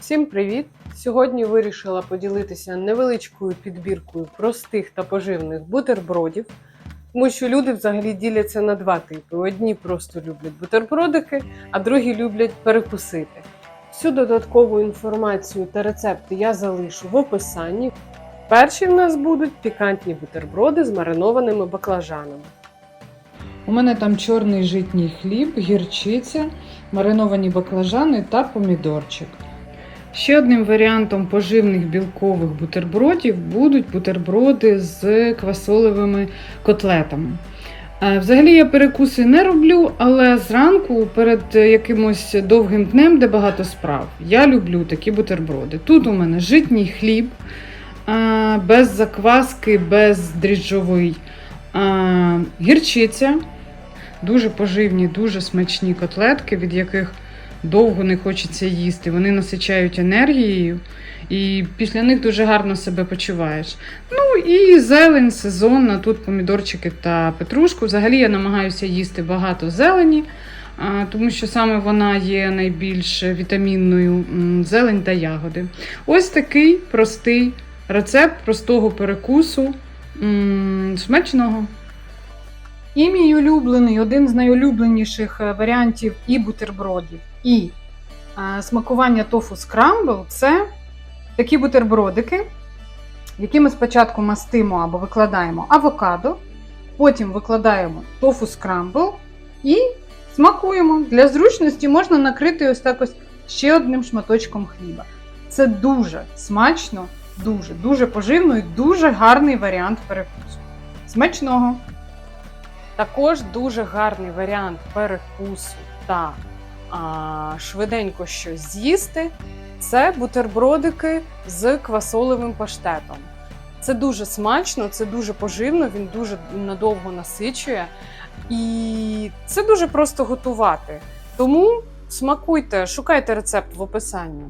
Всім привіт! Сьогодні вирішила поділитися невеличкою підбіркою простих та поживних бутербродів, тому що люди взагалі діляться на два типи: одні просто люблять бутербродики, а другі люблять перекусити. Всю додаткову інформацію та рецепти я залишу в описанні. Перші в нас будуть пікантні бутерброди з маринованими баклажанами. У мене там чорний житній хліб, гірчиця, мариновані баклажани та помідорчик. Ще одним варіантом поживних білкових бутербродів будуть бутерброди з квасолевими котлетами. Е, Взагалі я перекуси не роблю, але зранку перед якимось довгим днем, де багато справ, я люблю такі бутерброди. Тут у мене житній хліб, е, без закваски, без дріжджовий, е, гірчиця, дуже поживні, дуже смачні котлетки, від яких довго не хочеться їсти. Вони насичають енергією, і після них дуже гарно себе почуваєш. Ну і зелень сезонна, тут помідорчики та петрушку. Взагалі я намагаюся їсти багато зелені, тому що саме вона є найбільш вітамінною зелень та ягоди. Ось такий простий рецепт простого перекусу. Смачного. І мій улюблений, один з найулюбленіших е, варіантів і бутербродів, і е, смакування тофу скрамбл це такі бутербродики, які ми спочатку мастимо або викладаємо авокадо, потім викладаємо тофу скрамбл і смакуємо. Для зручності можна накрити ось так ось ще одним шматочком хліба. Це дуже смачно, дуже, дуже поживно і дуже гарний варіант перекусу. Смачного! Також дуже гарний варіант перекусу та а, швиденько щось з'їсти це бутербродики з квасолевим паштетом. Це дуже смачно, це дуже поживно, він дуже надовго насичує. І це дуже просто готувати. Тому смакуйте, шукайте рецепт в описанні.